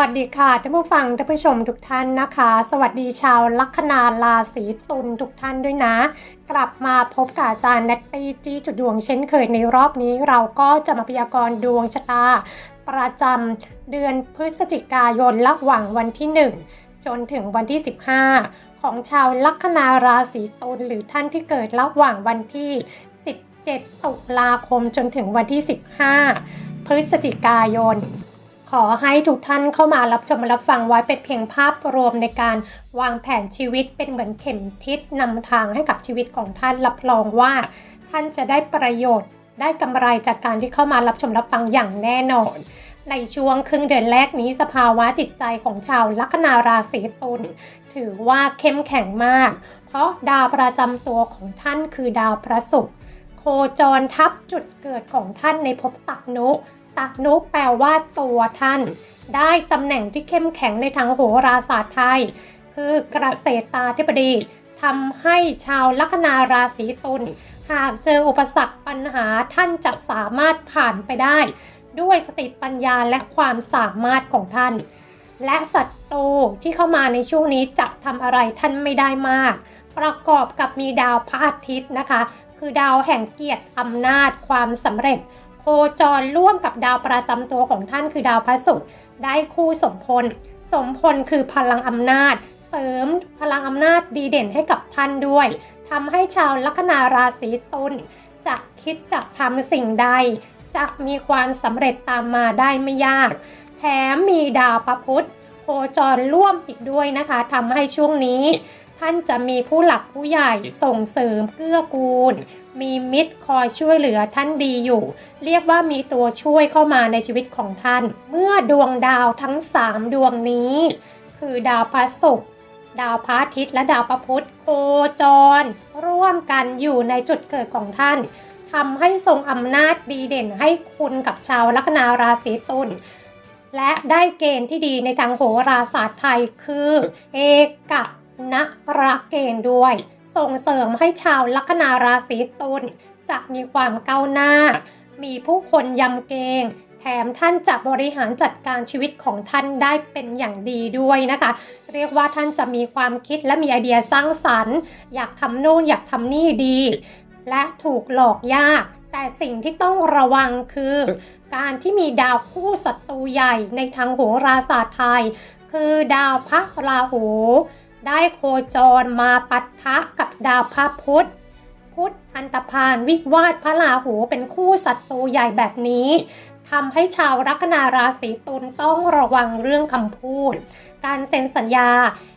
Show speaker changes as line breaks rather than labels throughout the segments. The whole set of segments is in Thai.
วัสดีค่ะท่านผู้ฟังท่านผู้ชมทุกท่านนะคะ สวัสดีชาวลัคนาราศีตุลทุกท่านด้วยนะ กลับมาพบกับอาจารย์แนตตี้จี้จุดดวงเช่นเคยในรอบนี้เราก็จะมาพยากรณ์ดวงชะตา ประจำเดือนพฤศจิกายนระหว่างวันที่ 1 จนถึงวันที่ 15 ของชาวลัคนาราศีตุลหรือท่านที่เกิดระหว่างวันที่ 17 ตุลาคมจนถึงวันที่ 15 พฤศจิกายน ขอให้ทุกท่านเข้ามารับชมรับฟังไว้เป็นเพียงภาพรวมในการวางแผนชีวิตเป็นเหมือนเข็มทิศนำทางให้กับชีวิตของท่านรับรองว่า ท่านจะได้ประโยชน์ ได้กำไรจากการที่เข้ามารับชมรับฟังอย่างแน่นอน ในช่วงครึ่งเดือนแรกนี้สภาวะจิตใจของชาวลัคนาราศีตุลถือว่าเข้มแข็งมาก เพราะดาวประจำตัวของท่านคือดาวพระศุกร์โคจรทับจุดเกิดของท่านในภพตักนุ ตักนุแปลว่าตัวท่าน ได้ตำแหน่งที่เข้มแข็งในทางโหราศาสตร์ไทย คือเกษตราธิบดีทำให้ชาวลัคนาราศีตุลหากเจออุปสรรคปัญหาท่านจะสามารถผ่านไปได้ ด้วยสติปัญญาและความสามารถของท่าน และศัตรูที่เข้ามาในช่วงนี้จะทำอะไรท่านไม่ได้มาก ประกอบกับมีดาวพระอาทิตย์นะคะ คือดาวแห่งเกียรติอำนาจความสำเร็จ จรร่วมกับดาวประจำตัวของท่านคือดาวพระศุกร์ได้คู่สมพล สมพลคือพลังอำนาจ เสริมพลังอำนาจดีเด่นให้กับท่านด้วยทำให้ชาวลัคนาราศีตุลจะคิดจะทำสิ่งใด จะมีความสำเร็จตามมาได้ไม่ยาก แถมมีดาวประพุธโคจรร่วมอีกด้วยนะคะทำให้ช่วงนี้ ท่านจะมีผู้หลักผู้ใหญ่ส่งเสริมเกื้อกูล มีมิตรคอยช่วยเหลือท่านดีอยู่ เรียกว่ามีตัวช่วยเข้ามาในชีวิตของท่าน เมื่อดวงดาวทั้ง 3 ดวงนี้ คือดาวพระศุกร์ดาวพระอาทิตย์และดาวพระพุธโคจร ร่วมกันอยู่ในจุดเกิดของท่านทำให้ทรงอำนาจดีเด่นให้คุณกับชาวลัคนาราศีตุลและได้เกณฑ์ที่ดีในทางโหราศาสตร์ไทยคือ เอก นระเกณฑ์ด้วย ส่งเสริมให้ชาวลัคนาราศีตุลจะมีความก้าวหน้า มีผู้คนยำเกรงแถมท่านจะบริหารจัดการชีวิตของท่านได้เป็นอย่างดีด้วยนะคะ เรียกว่าท่านจะมีความคิดและมีไอเดียสร้างสรรค์ อยากทำโน่นอยากทำนี่ดี และถูกหลอกยาก แต่สิ่งที่ต้องระวังคือ การที่มีดาวคู่ศัตรูใหญ่ในทางโหราศาสตร์ไทย คือดาวพระราหู ได้โคจรมาปัททะกับดาวพระพุธพุธอันตพานวิวาทพระราหูเป็นคู่ศัตรูใหญ่แบบนี้ทำให้ชาวลัคนาราศีตุลต้องระวังเรื่องคำพูด การเซ็นสัญญา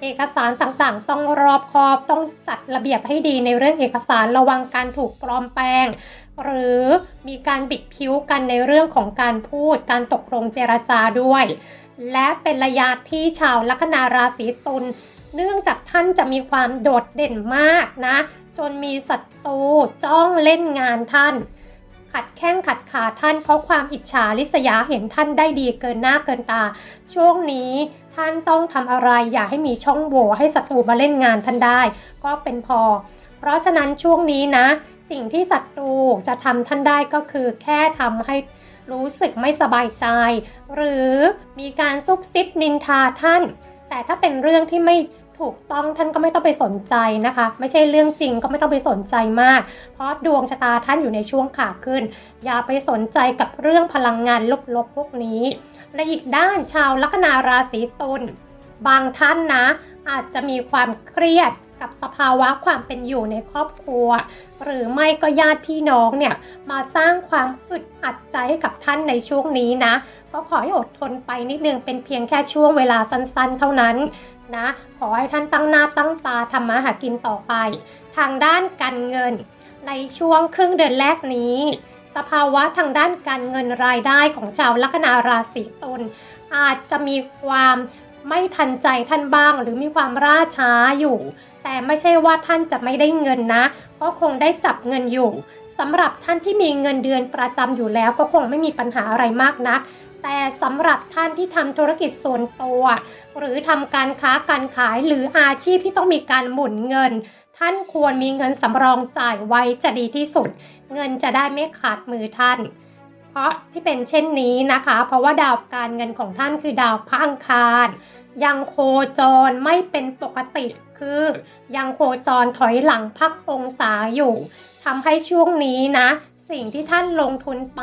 เอกสารต่างๆ ต้องรอบคอบต้องจัดระเบียบให้ดีในเรื่องเอกสารระวังการถูกปลอมแปลง หรือมีการบิดผิวกันในเรื่องของการพูด การตกลงเจรจาด้วย และเป็นระยะที่ชาวลัคนาราศีตุล เนื่องจากท่านจะมีความโดดเด่นมากนะ จนมีศัตรูจ้องเล่นงานท่าน ขัดแข้งขัดขาท่านเพราะความอิจฉาริษยาเห็นท่านได้ดีเกินหน้าเกินตา ช่วงนี้ท่านต้องทำอะไรอย่าให้มีช่องโหว่ให้ศัตรูมาเล่นงานท่านได้ ก็เป็นพอ เพราะฉะนั้นช่วงนี้นะ สิ่งที่ศัตรูจะทำท่านได้ก็คือแค่ทำให้รู้สึกไม่สบายใจ หรือมีการซุบซิบนินทาท่าน แต่ถ้าเป็นเรื่องที่ไม่ ถูกต้องท่านก็ไม่ต้องไปสนใจนะคะ ไม่ใช่เรื่องจริงก็ไม่ต้องไปสนใจมาก เพราะดวงชะตาท่านอยู่ในช่วงขาขึ้น อย่าไปสนใจกับเรื่องพลังงานลบๆพวกนี้ และอีกด้านชาวลัคนาราศีตุลบางท่านนะ อาจจะมีความเครียดกับสภาวะความเป็นอยู่ในครอบครัว หรือไม่ก็ญาติพี่น้องเนี่ยมาสร้างความอึดอัดใจให้กับท่านในช่วงนี้นะ ก็ขอให้อดทนไปนิดนึงเป็นเพียงแค่ช่วงเวลาสั้นๆ เท่านั้น นะ ขอให้ท่านตั้งหน้าตั้งตาทำมาหากินต่อไป ทางด้านการเงิน ในช่วงครึ่งเดือนแรกนี้ สภาวะทางด้านการเงินรายได้ของชาวลัคนาราศีตุลอาจจะมีความไม่ทันใจท่านบ้าง หรือมีความล่าช้าอยู่ แต่ไม่ใช่ว่าท่านจะไม่ได้เงินนะก็คงได้จับเงินอยู่สำหรับท่านที่มีเงินเดือนประจำอยู่แล้วก็คงไม่มีปัญหาอะไรมากนัก แต่สำหรับท่านที่ทำธุรกิจส่วนตัว หรือทำการค้าการขายหรืออาชีพที่ต้องมีการหมุนเงิน ท่านควรมีเงินสำรองจ่ายไว้จะดีที่สุด เงินจะได้ไม่ขาดมือท่าน เพราะที่เป็นเช่นนี้นะคะ เพราะว่าดาวการเงินของท่านคือดาวพระอังคาร ยังโคจรไม่เป็นปกติคือยังโคจรถอยหลังพักองศาอยู่ทำให้ช่วงนี้นะ สิ่งที่ท่านลงทุนไป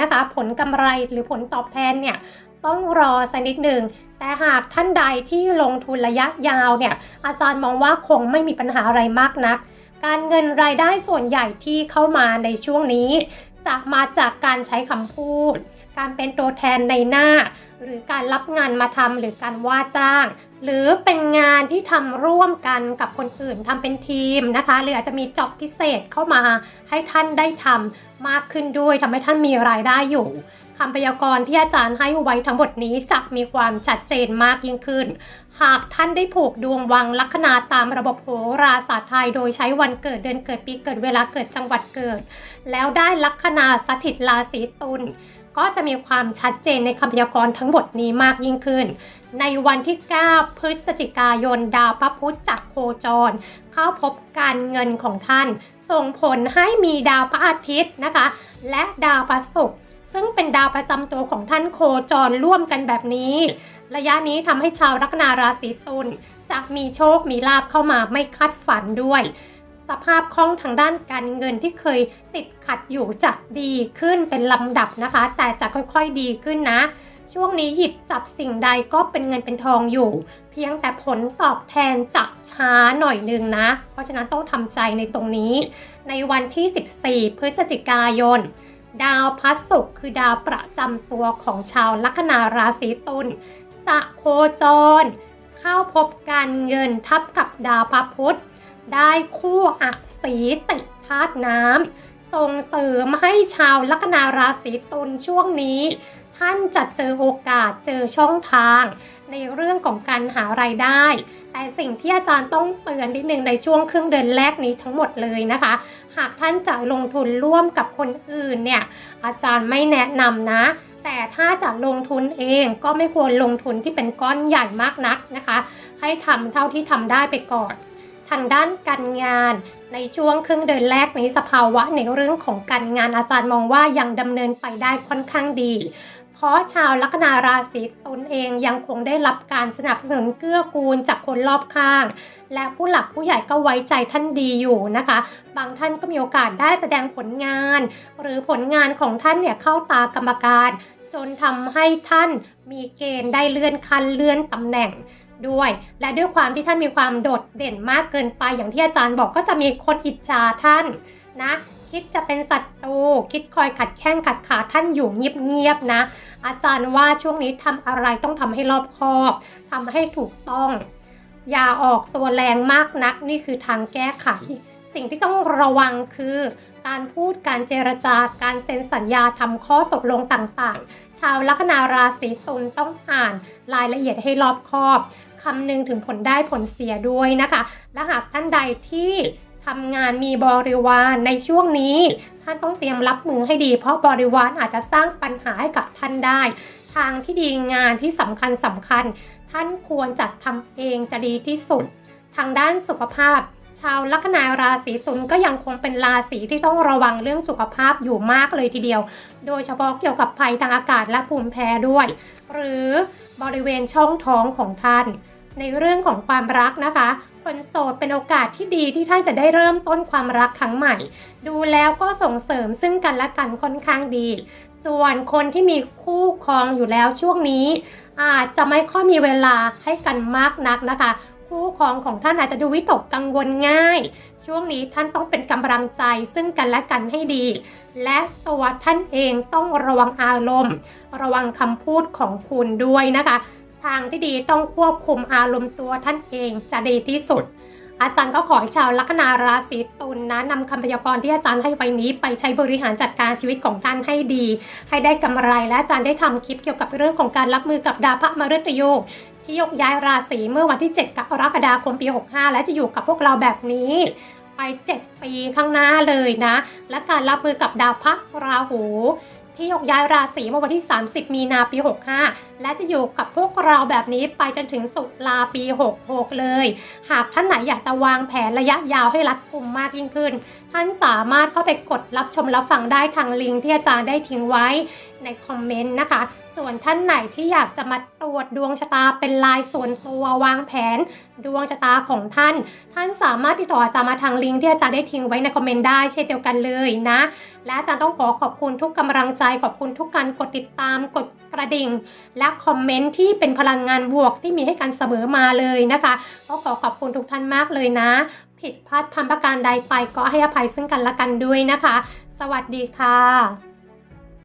นะคะ ผลกำไรหรือผลตอบแทนเนี่ยต้องรอสักนิดหนึ่ง แต่หากท่านใดที่ลงทุนระยะยาวเนี่ยอาจารย์มองว่าคงไม่มีปัญหาอะไรมากนัก การเงินรายได้ส่วนใหญ่ที่เข้ามาในช่วงนี้ จะมาจากการใช้คำพูด การเป็นตัวแทนในหน้า หรือการรับงานมาทำหรือการว่าจ้าง หรือเป็นงานที่ทำร่วมกันกับคนอื่นทำเป็นทีมนะคะหรืออาจจะมีจ็อบพิเศษเข้ามาให้ท่านได้ทำมากขึ้นด้วยทำให้ท่านมีรายได้อยู่คำพยากรณ์ที่อาจารย์ให้ไว้ทั้งหมดนี้จะมีความชัดเจนมากยิ่งขึ้น หากท่านได้ผูกดวงวังลัคนาตามระบบโหราศาสตร์ไทย โดยใช้วันเกิดเดือนเกิดปีเกิดเวลาเกิดจังหวัดเกิด แล้วได้ลัคนาสถิตราศีตุล ก็จะมีความชัดเจนในคำพยากรณ์ทั้งหมดนี้มากยิ่งขึ้น ในวันที่ 9 พฤศจิกายนดาวพระพุธจากโคจร เข้าพบการเงินของท่าน ส่งผลให้มีดาวพระอาทิตย์นะคะ และดาวพระศุกร์ซึ่งเป็นดาวประจำตัวของท่านโคจรร่วมกันแบบนี้ ระยะนี้ทำให้ชาวลัคนาราศีตุลจะมีโชคมีลาบเข้ามาไม่คาดฝันด้วย สภาพคล่องทางด้านการเงินที่เคยติดขัดอยู่จะดีขึ้นเป็นลำดับนะคะ แต่จะค่อยๆดีขึ้นนะ ช่วงนี้หยิบจับสิ่งใดก็เป็นเงินเป็นทองอยู่ เพียงแต่ผลตอบแทนจะช้าหน่อยนึงนะ เพราะฉะนั้นต้องทำใจในตรงนี้ ในวันที่ 14 พฤศจิกายนดาวพระศุกร์คือดาวประจำตัวของชาวลัคนาราศีตุลจะโคจร เข้าพบการเงินทับกับดาวพระพุธ ได้คู่อักสีติดธาตุน้ำส่งเสริมให้ชาวลัคนาราศีตุลช่วงนี้ ท่านจะเจอโอกาสเจอช่องทาง ในเรื่องของการหารายได้ แต่สิ่งที่อาจารย์ต้องเตือนนิดนึงในช่วงครึ่งเดือนแรกนี้ทั้งหมดเลยนะคะ หากท่านจะลงทุนร่วมกับคนอื่นเนี่ยอาจารย์ไม่แนะนำนะแต่ถ้าจะลงทุนเองก็ไม่ควรลงทุนที่เป็นก้อนใหญ่มากนักนะคะ ให้ทำเท่าที่ทำได้ไปก่อน ทางด้านการงาน ในช่วงครึ่งเดือนแรกนี้สภาวะในเรื่องของการงานอาจารย์มองว่ายังดำเนินไปได้ค่อนข้างดี เพราะชาวลัคนาราศีตุลเองยังคงได้รับการสนับสนุนเกื้อกูลจากคนรอบข้าง และผู้หลักผู้ใหญ่ก็ไว้ใจท่านดีอยู่นะคะ บางท่านก็มีโอกาสได้แสดงผลงาน หรือผลงานของท่านเนี่ยเข้าตากรรมการ จนทำให้ท่านมีเกณฑ์ได้เลื่อนขั้นเลื่อนตำแหน่ง ด้วย และด้วยความที่ท่านมีความโดดเด่นมากเกินไปอย่างที่อาจารย์บอกก็จะมีคนอิจฉาท่านนะคิดจะเป็นศัตรูคิดคอยขัดแข้งขัดขาท่านอยู่เงียบๆนะ อาจารย์ว่าช่วงนี้ทำอะไรต้องทำให้รอบคอบทำให้ถูกต้อง อย่าออกตัวแรงมากนักนี่คือทางแก้ไข สิ่งที่ต้องระวังคือ การพูดการเจรจาการเซ็นสัญญาทำข้อตกลงต่างๆ ชาวลัคนาราศีตุลต้องอ่านรายละเอียดให้รอบคอบ คำนึงถึงผลได้ผลเสียด้วยนะคะ และหากท่านใดที่ทำงานมีบริวารในช่วงนี้ ท่านต้องเตรียมรับมือให้ดี เพราะบริวารอาจจะสร้างปัญหาให้กับท่านได้ ทางที่ดีงานที่สำคัญสำคัญ ท่านควรจัดทำเองจะดีที่สุด ทางด้านสุขภาพ ชาวลัคนาราศีตุลก็ยังคงเป็นราศีที่ต้องระวังเรื่องสุขภาพอยู่มากเลยทีเดียว โดยเฉพาะเกี่ยวกับภัยทางอากาศและภูมิแพ้ด้วย หรือบริเวณช่องท้องของท่าน ในเรื่องของความรักนะคะ คนโสดเป็นโอกาสที่ดีที่ท่านจะได้เริ่มต้นความรักครั้งใหม่ ดูแล้วก็ส่งเสริมซึ่งกันและกันค่อนข้างดี ส่วนคนที่มีคู่ครองอยู่แล้วช่วงนี้ อาจจะไม่ค่อยมีเวลาให้กันมากนักนะคะ คู่ครองของท่านอาจจะดูวิตกกังวลง่าย ช่วงนี้ท่านต้องเป็นกำลังใจซึ่งกันและกันให้ดี และตัวท่านเองต้องระวังอารมณ์ ระวังคำพูดของคุณด้วยนะคะ ทางที่ดีต้องควบคุมอารมณ์ตัวท่านเองจะดีที่สุด อาจารย์ก็ขอให้ชาวลัคนาราศีตุลนะนำคำพยากรณ์ที่อาจารย์ให้ไว้นี้ ไปใช้บริหารจัดการชีวิตของท่านให้ดี ให้ได้กำไรและอาจารย์ได้ทำคลิปเกี่ยวกับเรื่องของการรับมือกับดาวพระมฤตยูที่ยกย้ายราศีเมื่อวันที่ 7 กรกฎาคมปี 65 และจะอยู่กับพวกเราแบบนี้ไป 7 ปีข้างหน้าเลยนะ และการรับมือกับดาวพระราหู ที่ยกย้ายราศีเมื่อวันที่ 30 มีนาปี 65 และจะอยู่กับพวกเราแบบนี้ไปจนถึงตุลาปี 66 เลย หากท่านไหนอยากจะวางแผนระยะยาวให้รัดกุมมากยิ่งขึ้น ท่านสามารถเข้าไปกดรับชมรับฟังได้ทางลิงก์ที่อาจารย์ได้ทิ้งไว้ในคอมเมนต์นะคะ ส่วนท่านไหนที่อยากจะมาตรวจดวงชะตาเป็นลายส่วนตัววางแผน ดวงชะตาของท่าน ท่านสามารถติดต่ออาจารย์มาทางลิงก์ที่อาจารย์ได้ทิ้งไว้ในคอมเมนต์ได้เช่นเดียวกันเลยนะ และอาจารย์ต้องขอขอบคุณทุกกำลังใจขอบคุณทุกการกดติดตามกดกระดิ่ง และคอมเมนต์ที่เป็นพลังงานบวกที่มีให้กันเสมอมาเลยนะคะก็ขอขอบคุณทุกท่านมากเลยนะ ผิดพลาดทำประการใดไปก็ให้อภัยซึ่งกันและกันด้วยนะคะ สวัสดีค่ะ